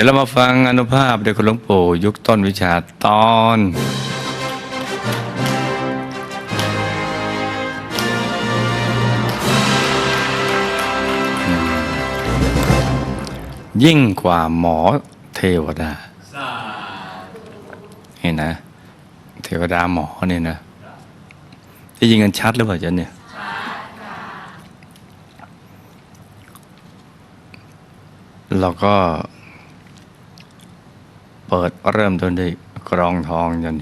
ดี๋ยวเรามาฟังอนุภาพโดยคุณหลวงปู่ยุคต้นวิชาตอน ยิ่งกว่าหมอเทวดาเห็นนะ เทวดาหมอเนี่ยนะจะยิงกันชัดหรือเปล่าจ๊ะเนี่ยเราก็ เปิดเริ่มต้นด้วยกรองทองจน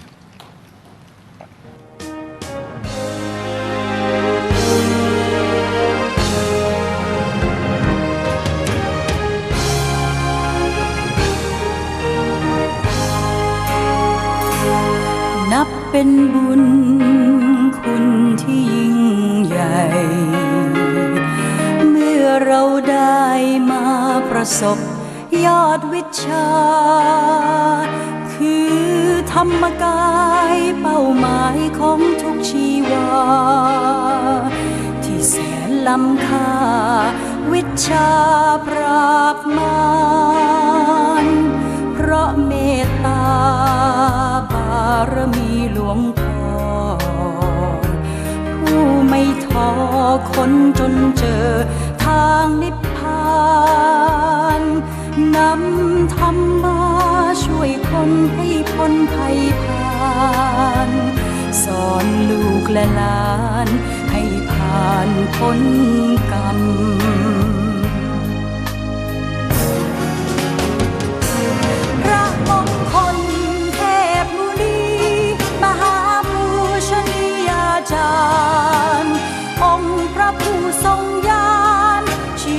นับเป็นบุญคุณที่ยิ่งใหญ่ เมื่อเราได้มาประสบ ยอดวิชา คือธรรมกายเป้าหมายของทุกชีวา ที่แสนล้ำค่า วิชาปราบมารเพราะเมตตาบารมีหลวงพ่อผู้ไม่ท้อคนจนเจอทางนิพพาน นำธรรมาช่วยคนให้พ้นภัยผ่านสอนลูกและหลานให้ผ่านพ้นกรรม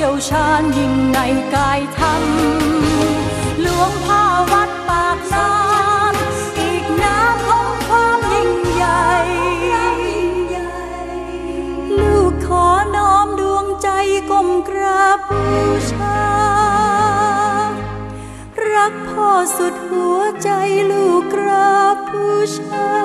ยวชาญยิ่งในกายธรรมหลวงพ่อวัดปากน้ำอีกน้ำของความยิ่งใหญ่ ลูกขอน้อมดวงใจก้มกราบบูชา รักพ่อสุดหัวใจลูกกราบบูชา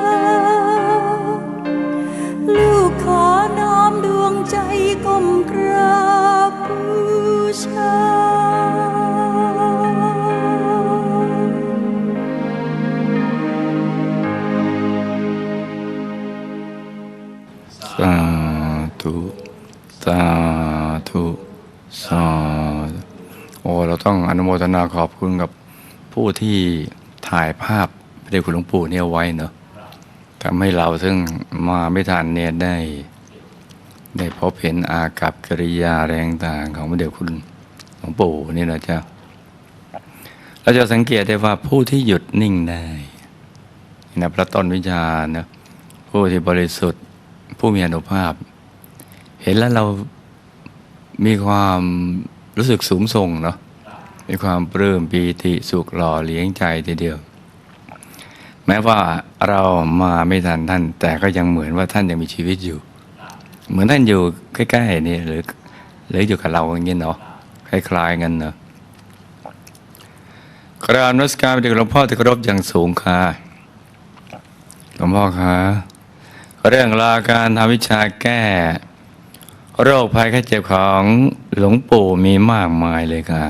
นุโมทนาขอบคุณกับผู้ที่ถ่ายภาพพระเดชคุณหลวงปู่เนี่ยไว้เนอะทำให้เราซึ่งมาไม่ทันเนี่ยได้ ได้พบเห็นอากับกิริยาแรงต่างของพระเดชคุณหลวงปู่นี่นะเจ๊ะเราจะสังเกตได้ว่าผู้ที่หยุดนิ่งได้นะพระต้นวิชานะผู้ที่บริสุทธิ์ ผู้มีอนุภาพ เห็นแล้วเรามีความรู้สึกสูงส่งเนาะ มีความปลื้มปีติสุขหล่อเลี้ยงใจทีเดียว แม้ว่าเรามาไม่ทันท่าน แต่ก็ยังเหมือนว่าท่านยังมีชีวิตอยู่ เหมือนท่านอยู่ใกล้ๆนี่หรือหรืออยู่กับเราอย่างเงี้ยเนาะคล้ายๆกันเนาะกราบนมัสการไปถึงหลวงพ่อที่เคารพอย่างสูงค่ะหลวงพ่อคะเรื่องราการทำวิชาแก้ โรคภัยไข้เจ็บของหลวงปู่มีมากมายเลยค่ะ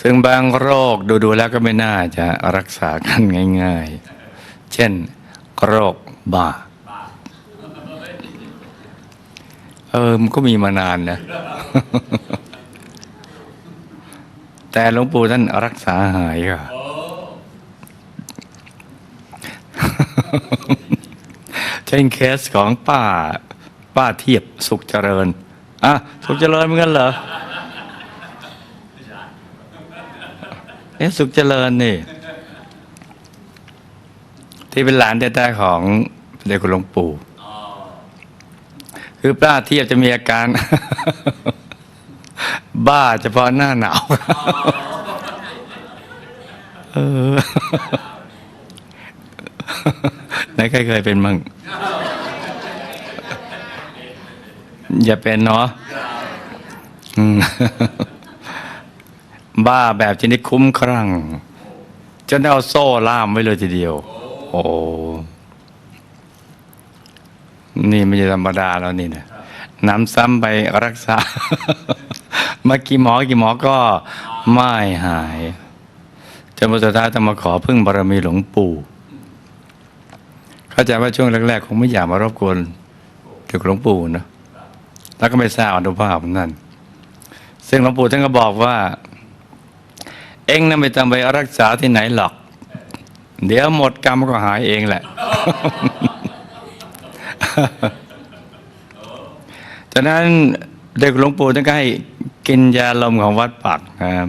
ซึ่งบางโรคดูๆแล้วก็ไม่น่าจะรักษากันง่าย ๆ เช่น โรคบ้า เออ มันก็มีมานานนะ แต่หลวงปู่ท่านรักษาหายค่ะเช่นเคสของป้า ป้าเทียบสุขเจริญ อะ สุขเจริญเหมือนกันเหรอ เอ๊ะสุขเจริญนี่ ที่เป็นหลานแท้ๆของเดชคุณหลวงปู่คือป้าเทียบจะมีอาการ บ้าเฉพาะหน้าหนาวเออไหนใครเคยเป็นมั่งอย่าเป็นเนาะ บ้าแบบชนิดคุ้มครั่งจนเอาโซ่ล่ามไว้เลยทีเดียว โอ้นี่ไม่ใช่ธรรมดาแล้วนี่นะน้ำซ้ำไปรักษา มากี่หมอกี่หมอก็ไม่หายจนวันสุดท้ายต้องมาขอพึ่งบารมีหลวงปู่ เข้าใจว่าช่วงแรกๆคงไม่อยากมารบกวนเกี่ยวกับหลวงปู่นะแล้วก็ไม่ทราบอนุภาพนั่น ซึ่งหลวงปู่ท่านก็บอกว่า เองน่ะไม่ต้องไปรักษาที่ไหนหรอก เดี๋ยวหมดกรรมก็หายเองแหละ จากนั้นเด็กหลวงปู่ท่านก็ให้กินยาลมของวัดปักนะครับ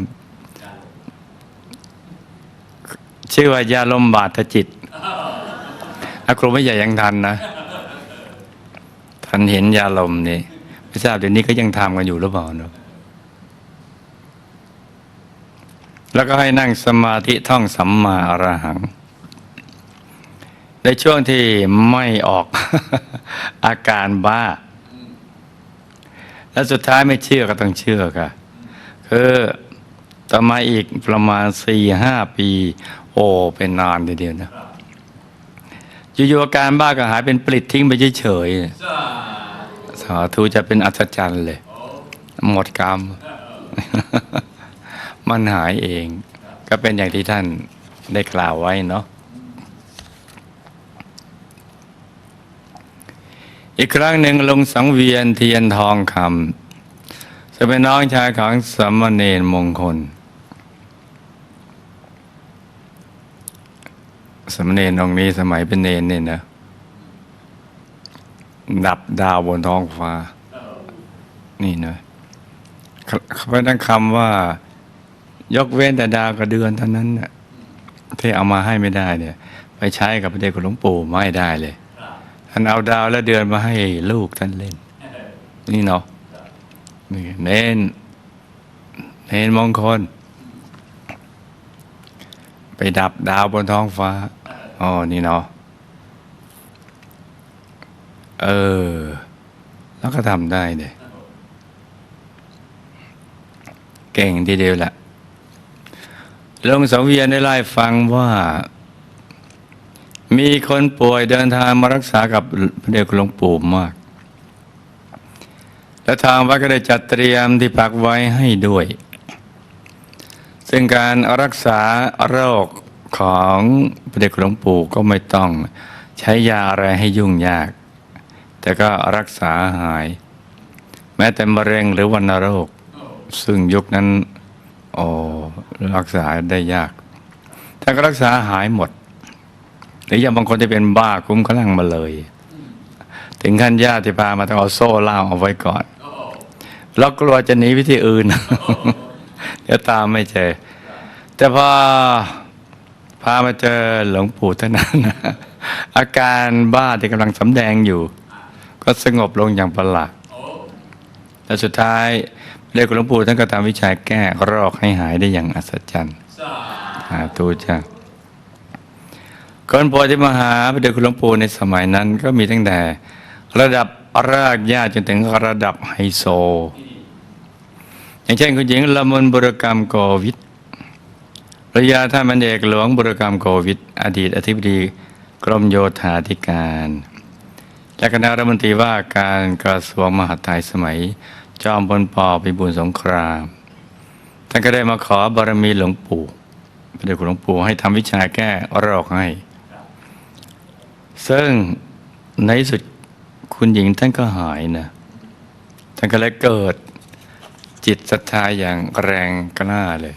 ชื่อว่ายาลมบาดจิตอาครูไม่ใหญ่ยังทันนะ ทันเห็นยาลมนี่ไม่ทราบเดี๋ยวนี้ก็ยังทำกันอยู่หรือเปล่าเนอะ แล้วก็ให้นั่งสมาธิท่องสัมมาอรหัง ในช่วงที่ไม่ออกอาการบ้า แล้วสุดท้ายไม่เชื่อก็ต้องเชื่อค่ะ คือต่อมาอีกประมาณสี่ห้าปี โอ้เป็นนานทีเดียวนะอยู่ๆอาการบ้าก็หายเป็นปลิดทิ้งไปเฉยๆสาธุจะเป็นอัศจรรย์เลย หมดกรรม มันหายเอง ก็เป็นอย่างที่ท่านได้กล่าวไว้เนาะอีกครั้งหนึ่งลงสังเวียนเทียนทองคำจะเป็นน้องชายของสามเณรมงคล สมเณรองนี้สมัยเป็นเนรเนี่ยนะดับดาวบนท้องฟ้า นี่นะเขาไปตั้งคำว่า ยกเว้นแต่ดาวกับเดือนเท่านั้นน่ะที่เอามาให้ไม่ได้เนี่ย ไปใช้กับพระเดชคุณหลวงปู่ไม่ได้เลยท่านเอาดาวและเดือนมาให้ลูกท่านเล่น นี่เนาะนี่เน้นเน้นมงคล ไปดับดาวบนท้องฟ้าอ๋อนี่เนาะเออ แล้วก็ทำได้เนี่ยเก่งทีเดียวแหละ ลงสังเวียนได้ไล่ฟังว่า มีคนป่วยเดินทางมารักษากับพระเดชหลวงปู่มาก และทางวัดก็ได้จัดเตรียมที่พักไว้ให้ด้วย ซึ่งการรักษาโรคของพระเดชหลวงปู่ก็ไม่ต้องใช้ยาอะไรให้ยุ่งยาก แต่ก็รักษาหาย แม้แต่มะเร็งหรือวัณโรค ซึ่งยุคนั้น โอ้รักษาได้ยากแต่ก็รักษาหายหมด หรืออย่างบางคนที่เป็นบ้าคุ้มกำลังมาเลย ถึงขั้นญาติพามาต้องเอาโซ่ล่ามเอาไว้ก่อนแล้วกลัวจะหนีวิธีอื่นเดี๋ยวตามไม่เจอ แต่พอพามาเจอหลวงปู่เท่านั้นอาการบ้าที่กำลังสำแดงอยู่ ก็สงบลงอย่างประหลาดและสุดท้าย เรียกหลวงปู่ท่านก็ทำวิชาแก้โรคให้หายได้อย่างอัศจรรย์สาธุจ้าคนป่วยที่มาหาพระเดชคุณหลวงปู่ในสมัยนั้นก็มีตั้งแต่ ระดับรากหญ้าจนถึงระดับไฮโซ อย่างเช่นคุณหญิงละมุนบุรกรรมโกวิทภรยาท่านพันเอกหลวงบุรกรรมโกวิทอดีตอธิบดีกรมโยธาธิการ และคณะรัฐมนตรีว่าการกระทรวงมหาดไทยสมัย จอมพลปพิบูลสงคราม ท่านก็ได้มาขอบารมีหลวงปู่พระเดชคุณหลวงปู่ให้ทำวิชาแก้โรคให้ ซึ่งในที่สุดคุณหญิงท่านก็หายนะ ท่านก็เลยเกิดจิตศรัทธาอย่างแรงกล้าเลย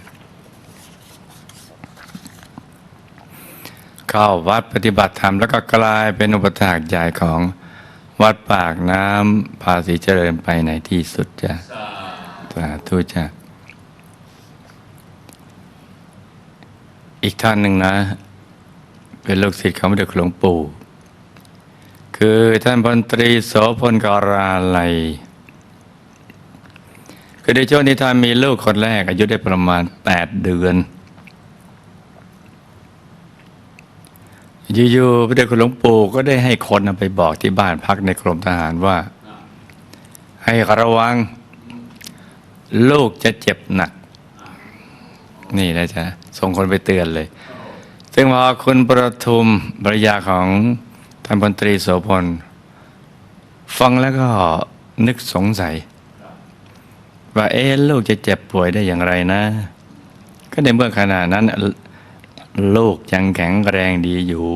เข้าวัดปฏิบัติธรรมแล้วก็กลายเป็นอุปถากใหญ่ของ วัดปากน้ำภาษีเจริญไปในที่สุดจ้ะสาธุจ้ะอีกท่านหนึ่งนะ เป็นลูกศิษย์ของพระเดชหลวงปู่ คือท่านพลตรีโสพลกราลัยคือในช่วงที่ท่านมีลูกคนแรกอายุได้ประมาณแปดเดือน อยู่ๆพระเดชคุณหลวงปู่ก็ได้ให้คนไปบอกที่บ้านพักในกรมทหารว่า ให้ระวัง ลูกจะเจ็บหนัก นี่นะจ๊ะส่งคนไปเตือนเลย ซึ่งพอคุณประทุมภรรยาของท่านพลตรีโสพลฟังแล้วก็นึกสงสัย ว่าเอ๊ลูกจะเจ็บป่วยได้อย่างไรนะ ก็ในเมื่อขณะนั้น ลูกยังแข็งแรงดีอยู่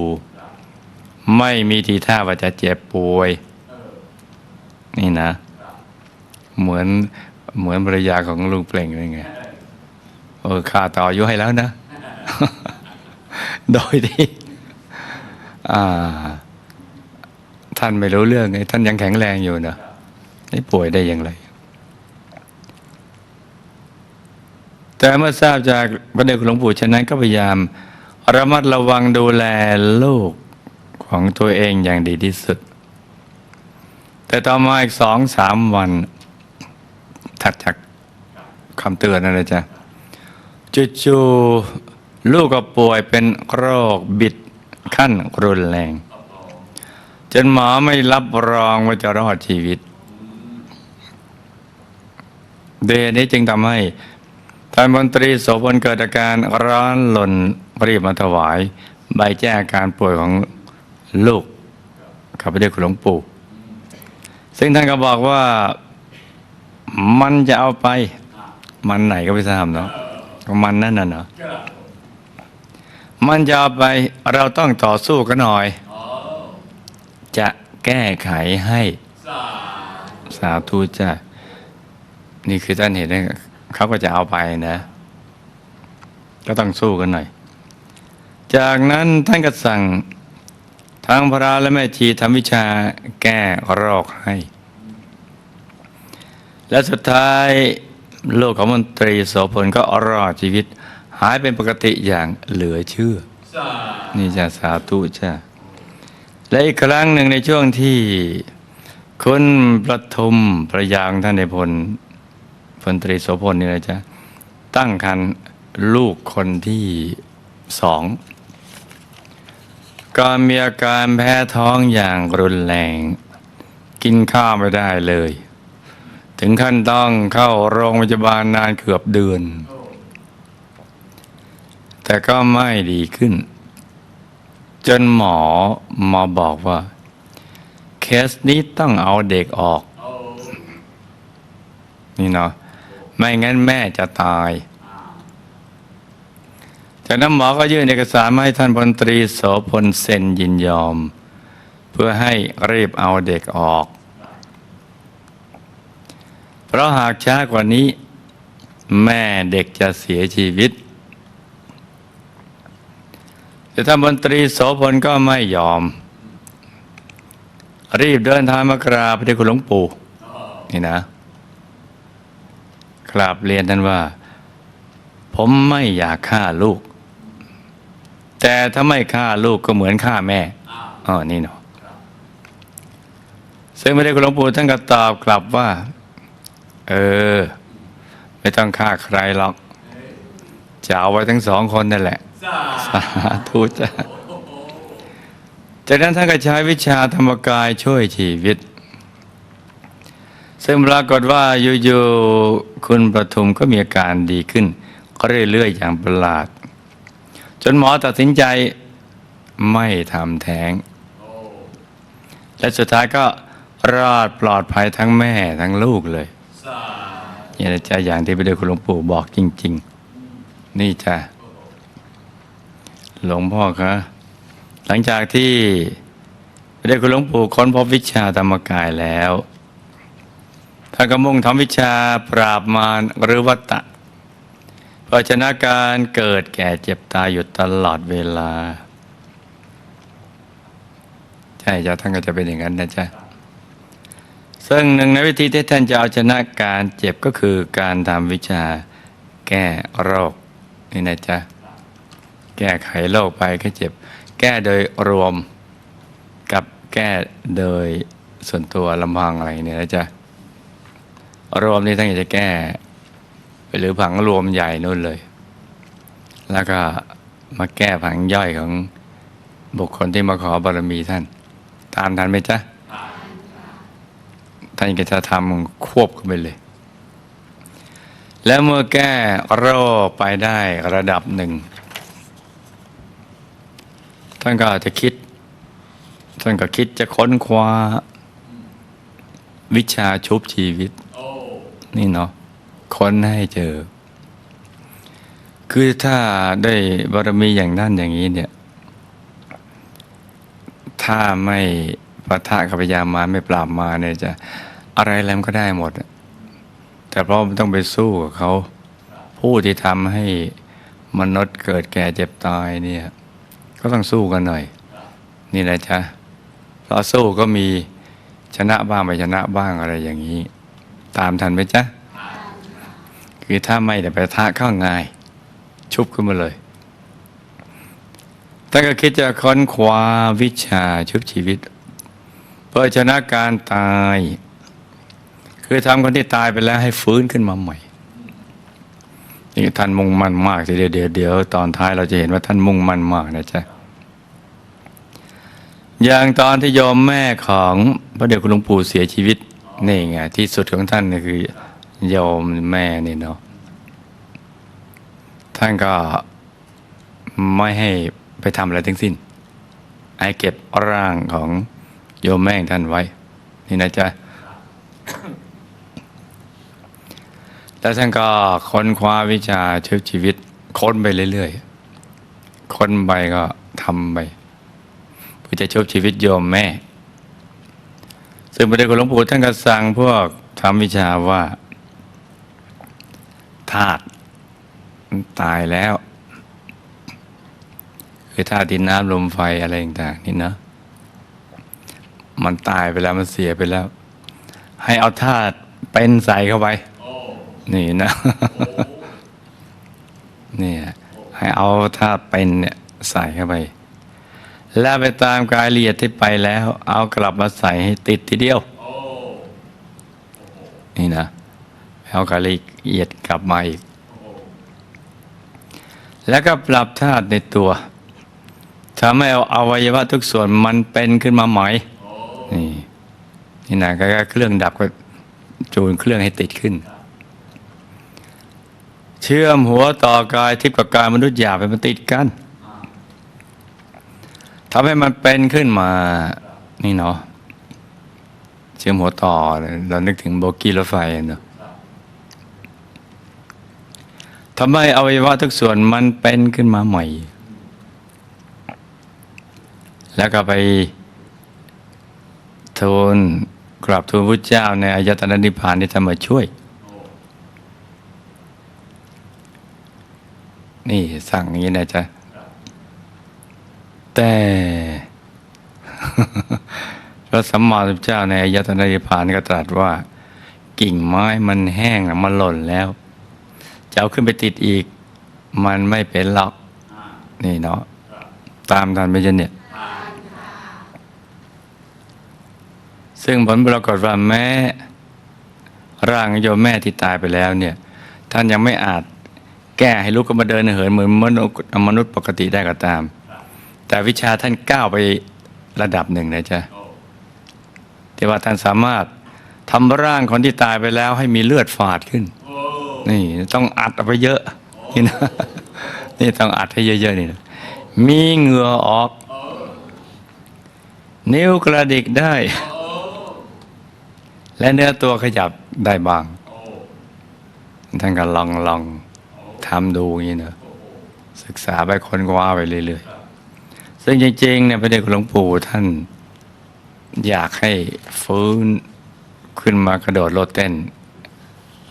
ไม่มีทีท่าว่าจะเจ็บป่วย นี่นะ เหมือนเหมือนภรรยาของลุงเปล่งเลยไงเออข้าต่ออายุให้แล้วนะ โดยที่ท่านไม่รู้เรื่องไงท่านยังแข็งแรงอยู่เนอะนี่ป่วยได้อย่างไร แต่เมื่อทราบจากพระเดชคุณหลวงปู่ฉะนั้นก็พยายาม ระมัดระวังดูแลลูกของตัวเองอย่างดีที่สุด แต่ต่อมาอีกสองสามวัน ถัดจากคำเตือนนั่นเลยจ้ะจู่ๆลูกก็ป่วยเป็นโรคบิดขั้นรุนแรง จนหมอไม่รับรองว่าจะรอดชีวิต เดนี้จึงทำให้ท่านมนตรีโสพลเกิดอาการร้อนหล่น รีบมาถวาย ใบแจ้งอาการป่วยของลูกข้าพเจ้าคุณหลวงปู่ ซึ่งท่านก็บอกว่ามันจะเอาไป มันไหนก็ไม่ทราบเนาะมันนั่นน่ะเนาะมันจะเอาไปเราต้องต่อสู้กันหน่อย จะแก้ไขให้ สาธุจ้ะนี่คือท่านเห็นนะเขาก็จะเอาไปนะ ก็ต้องสู้กันหน่อย จากนั้นท่านก็สั่งทางพระและแม่ชีทำวิชาแก้โรคให้ และสุดท้ายโลกของมนตรีโสพลก็รอดชีวิต หายเป็นปกติอย่างเหลือเชื่อ นี่จะสาธุจ้ะและอีกครั้งหนึ่งในช่วงที่คุณประทุมประยางท่านในพลพลตรีโสพลนี่นะจ๊ะตั้งคันลูกคนที่สอง ก็มีอาการแพ้ท้องอย่างรุนแรง กินข้าวไม่ได้เลย ถึงขั้นต้องเข้าโรงพยาบาลนานเกือบเดือน แต่ก็ไม่ดีขึ้น จนหมอมาบอกว่า เคสนี้ต้องเอาเด็กออก นี่เนาะไม่งั้นแม่จะตาย จากนั้นหมอก็ยื่นเอกสารมาให้ท่านพลตรีโสพลเซ็นยินยอม เพื่อให้รีบเอาเด็กออก เพราะหากช้ากว่านี้ แม่เด็กจะเสียชีวิต แต่ท่านมนตรีโสพลก็ไม่ยอม รีบเดินทางมากราบพระเดชคุณหลวงปู่นี่นะกราบเรียนท่านว่า ผมไม่อยากฆ่าลูก แต่ถ้าไม่ฆ่าลูกก็เหมือนฆ่าแม่อ๋อนี่เนาะซึ่งพระเดชคุณหลวงปู่ท่านก็ตอบกลับว่า เออ ไม่ต้องฆ่าใครหรอกจะเอาไว้ทั้งสองคนนั่นแหละ สาธุจ้ะจากนั้นท่านก็ใช้วิชาธรรมกายช่วยชีวิต ซึ่งปรากฏว่าอยู่ๆคุณประทุมก็มีอาการดีขึ้นก็เรื่อยๆอย่างประหลาด จนหมอตัดสินใจไม่ทำแท้ง และสุดท้ายก็รอดปลอดภัยทั้งแม่ทั้งลูกเลยนี่นะจ๊ะอย่างที่พระเดชคุณหลวงปู่บอกจริง ๆ นี่จ้ะหลวงพ่อคะหลังจากที่ได้คุณหลวงปู่ค้นพบวิชาธรรมกายแล้วท่านก็มุ่งทำวิชาปราบมารหรือวัตตะ เพื่อชนะการเกิดแก่เจ็บตายอยู่ตลอดเวลา ใช่จ้ะท่านก็จะเป็นอย่างนั้นนะจ๊ะซึ่งหนึ่งในวิธีที่ท่านจะเอาชนะการเจ็บก็คือการทำวิชาแก้โรคนี่นะจ๊ะแก้ไขโรคไปแค่เจ็บ แก้โดยรวมกับแก้โดยส่วนตัวลำพังอะไรเนี่ยนะจ๊ะรวมนี่ท่านอยากจะแก้ หรือผังรวมใหญ่นู่นเลย แล้วก็มาแก้ผังย่อยของบุคคลที่มาขอบารมีท่าน ตามทันไหมจ๊ะท่านก็จะทำควบกันไปเลย แล้วเมื่อแก้โรคไปได้ระดับหนึ่ง ท่านก็อาจจะคิด ท่านก็คิดจะค้นคว้า วิชาชุบชีวิต นี่เนาะ ค้นให้เจอ คือถ้าได้บารมีอย่างนั้นอย่างนี้เนี่ย ถ้าไม่ปะทะกับพยามาไม่ปราบมาเนี่ยจะอะไรแล้วก็ได้หมด แต่เพราะมันต้องไปสู้กับเขาผู้ที่ทำให้มนุษย์เกิดแก่เจ็บตายเนี่ย ก็ต้องสู้กันหน่อย นี่นะจ๊ะเพราสู้ก็มีชนะบ้างไม่ชนะบ้างอะไรอย่างนี้ ตามทันไหมจ๊ะ คือถ้าไม่แต่ไปทะเข้าง่าย ชุบขึ้นมาเลยถ้าก็คิดจะค้นคว้าวิชาชุบชีวิต เพื่อชนะการตาย คือทำคนที่ตายไปแล้วให้ฟื้นขึ้นมาใหม่นี่ท่านมุ่งมั่นมากทีเดียวเดี๋ยวเดี๋ยวตอนท้ายเราจะเห็นว่าท่านมุ่งมั่นมากนะจ๊ะอย่างตอนที่โยมแม่ของพระเดชคุณหลวงปู่เสียชีวิตนี่ไงที่สุดของท่านคือ โยมแม่นี่เนาะท่านก็ไม่ให้ไปทำอะไรทั้งสิ้นให้เก็บร่างของโยมแม่ท่านไว้ นี่นะจ๊ะ แล้วท่านก็ค้นคว้าวิชาชีวิตชีวิต ค้นไปเรื่อยๆ ค้นไปก็ทำไปเพื่อจะชบชีวิตโยมแม่ ซึ่งพระเดชคุณหลวงปู่ท่านก็สั่งพวกทำวิชาว่า ธาตุมตายแล้วคือธาตุดินน้ำลมไฟอะไรต่างๆนี่นะ มันตายไปแล้วมันเสียไปแล้ว ให้เอาธาตุเป็นใส่เข้าไป นี่นะเนี่ยให้เอาธาตุเป็นเนี่ยใส่เข้าไป แล้วไปตามกายละเอียดที่ไปแล้ว เอากลับมาใส่ให้ติดทีเดียวนี่นะ เอากายละเอียดกลับมาอีก แล้วก็ปรับธาตุในตัวทำให้เอาอวัยวะทุกส่วนมันเป็นขึ้นมาใหม่นี่นี่นะก็เครื่องดับก็จูนเครื่องให้ติดขึ้น เชื่อมหัวต่อกายทิพย์กับกายมนุษย์หยาบไปมันติดกันทำให้มันเป็นขึ้นมา นี่เนาะเชื่อมหัวต่อเรานึกถึงโบกี้รถไฟเนาะ ทำให้อวัยวะทุกส่วนมันเป็นขึ้นมาใหม่ แล้วก็ไปทูลกราบทูลพระเจ้าในอายตนะนิพพานที่จะมาช่วย นี่สั่งอย่างนี้นะจ๊ะ แต่พระสัมมาสัมพุทธเจ้าในอายตนะนิพพานก็ตรัสว่า กิ่งไม้มันแห้งมันหล่นแล้ว จะเอาขึ้นไปติดอีก มันไม่เป็นหรอก นี่เนาะตามทันไหมจ๊ะเนี่ย ซึ่งผลปรากฏว่าแม้ร่างโยมแม่ที่ตายไปแล้วเนี่ย ท่านยังไม่อาจแก้ให้ลุกขึ้นมาเดินเหินเหมือนมนุษย์มนุษย์ปกติได้ก็ตาม แต่วิชาท่านก้าวไประดับหนึ่งนะจ๊ะที่ว่าท่านสามารถทำร่างคนที่ตายไปแล้วให้มีเลือดฝาดขึ้น นี่ต้องอัดเอาไปเยอะนี่นะนี่ต้องอัดให้เยอะๆนี่นะมีเหงื่อออก นิ้วกระดิกได้ และเนื้อตัวขยับได้บ้างท่านก็ลองลองทำดูอย่างนี้เนะศึกษาไปค้นคว้าไปเรื่อยๆซึ่งจริงๆเนี่ยพระเดชหลวงปู่ท่านอยากให้ฟื้นขึ้นมากระโดดโลดเต้น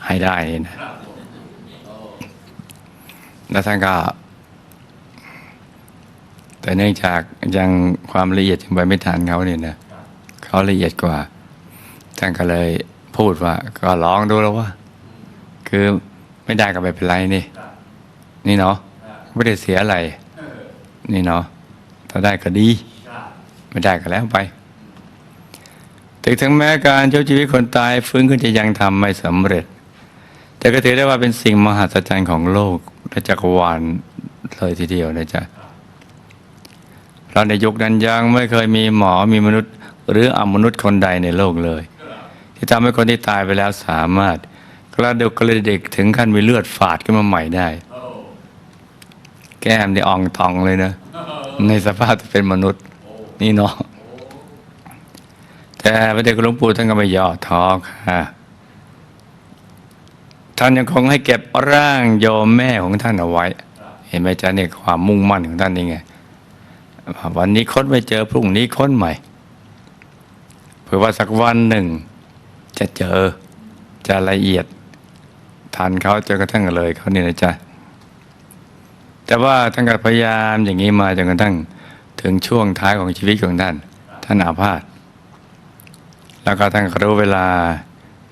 ให้ได้นะ แล้วท่านก็ แต่เนื่องจากยังความละเอียดยังไปไม่ทันเขาเนี่ยนะเขาละเอียดกว่า ท่านก็เลยพูดว่า ก็ลองดูแล้วว่า คือไม่ได้ก็ไม่เป็นไรนี่ นี่เนาะไม่ได้เสียอะไร นี่เนาะถ้าได้ก็ดี ไม่ได้ก็แล้วไปถึงถึงแม้การช่วยชีวิตคนตายฟื้นขึ้นจะยังทำไม่สำเร็จ แต่ก็ถือได้ว่าเป็นสิ่งมหัศจรรย์ของโลก และจักรวาลเลยทีเดียวนะจ๊ะเราในยุคนั้นยังไม่เคยมีหมอมีมนุษย์ หรืออมนุษย์คนใดในโลกเลย ที่ทำให้คนที่ตายไปแล้วสามารถ กระดุกกระดิกถึงขั้นมีเลือดฝาดขึ้นมาใหม่ได้ แก้มนี่อ่องทองเลยนะ ในสภาพที่เป็นมนุษย์ นี่เนาะแต่พระเดชหลวงปู่ท่านก็ไม่ย่อท้อค่ะ ท่านยังคงให้เก็บร่างโยมแม่ของท่านเอาไว้ เห็นไหมจ๊ะเนี่ยความมุ่งมั่นของท่านนี่ไงวันนี้ค้นไม่เจอพรุ่งนี้ค้นใหม่เผื่อว่าสักวันหนึ่ง จะเจอจะละเอียดทันเขาจนกระทั่งเลยเขาเนี่ยนะจ๊ะแต่ว่าท่านก็พยายามอย่างนี้มาจนกระทั่งถึงช่วงท้ายของชีวิตของท่าน ท่านอาพาธแล้วก็ท่านก็รู้เวลา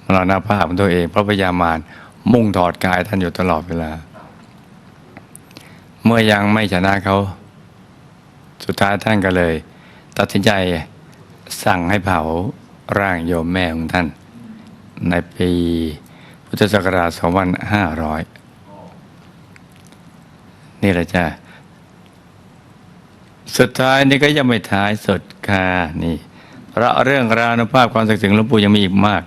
มรณภาพของตัวเองเพราะพยายามมาร มุ่งถอดกายท่านอยู่ตลอดเวลา เมื่อยังไม่ชนะเขา สุดท้ายท่านก็เลย ตัดสินใจสั่งให้เผาร่างโยมแม่ของท่าน ในปีพุทธศักราช 2500 นี่แหละจ้ะสุดท้ายนี่ก็ยังไม่ท้ายสุดค่ะนี่เพราะเรื่องราวนุภาพความศักดิ์สิทธิ์หลวงปู่ยังมีอีกมาก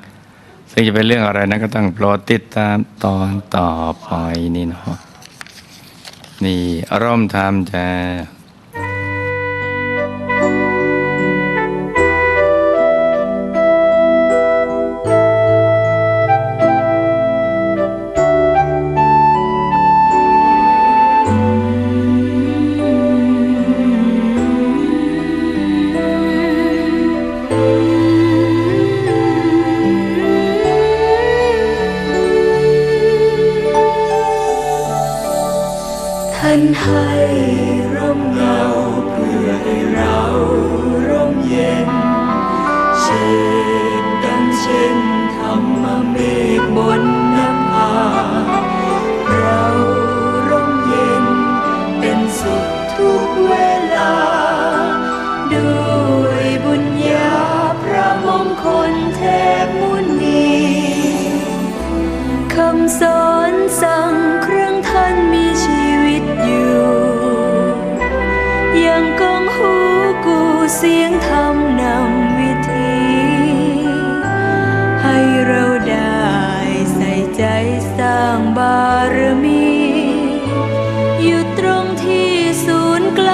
ซึ่งจะเป็นเรื่องอะไรนั้นก็ต้องโปรดติดตามตอนต่อไปนี่เนาะนี่อารมณ์ธรรมจะ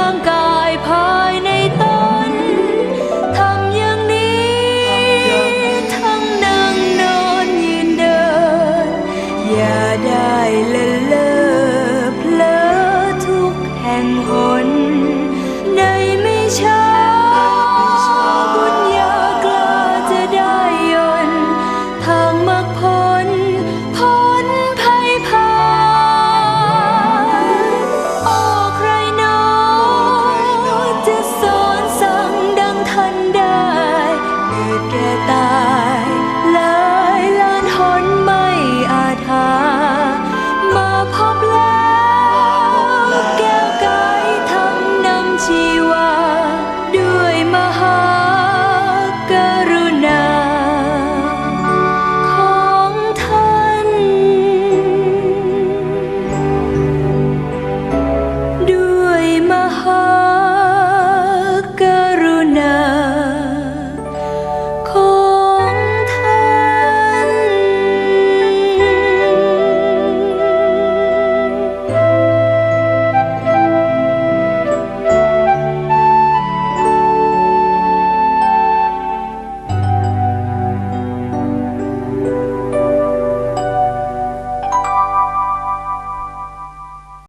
更高。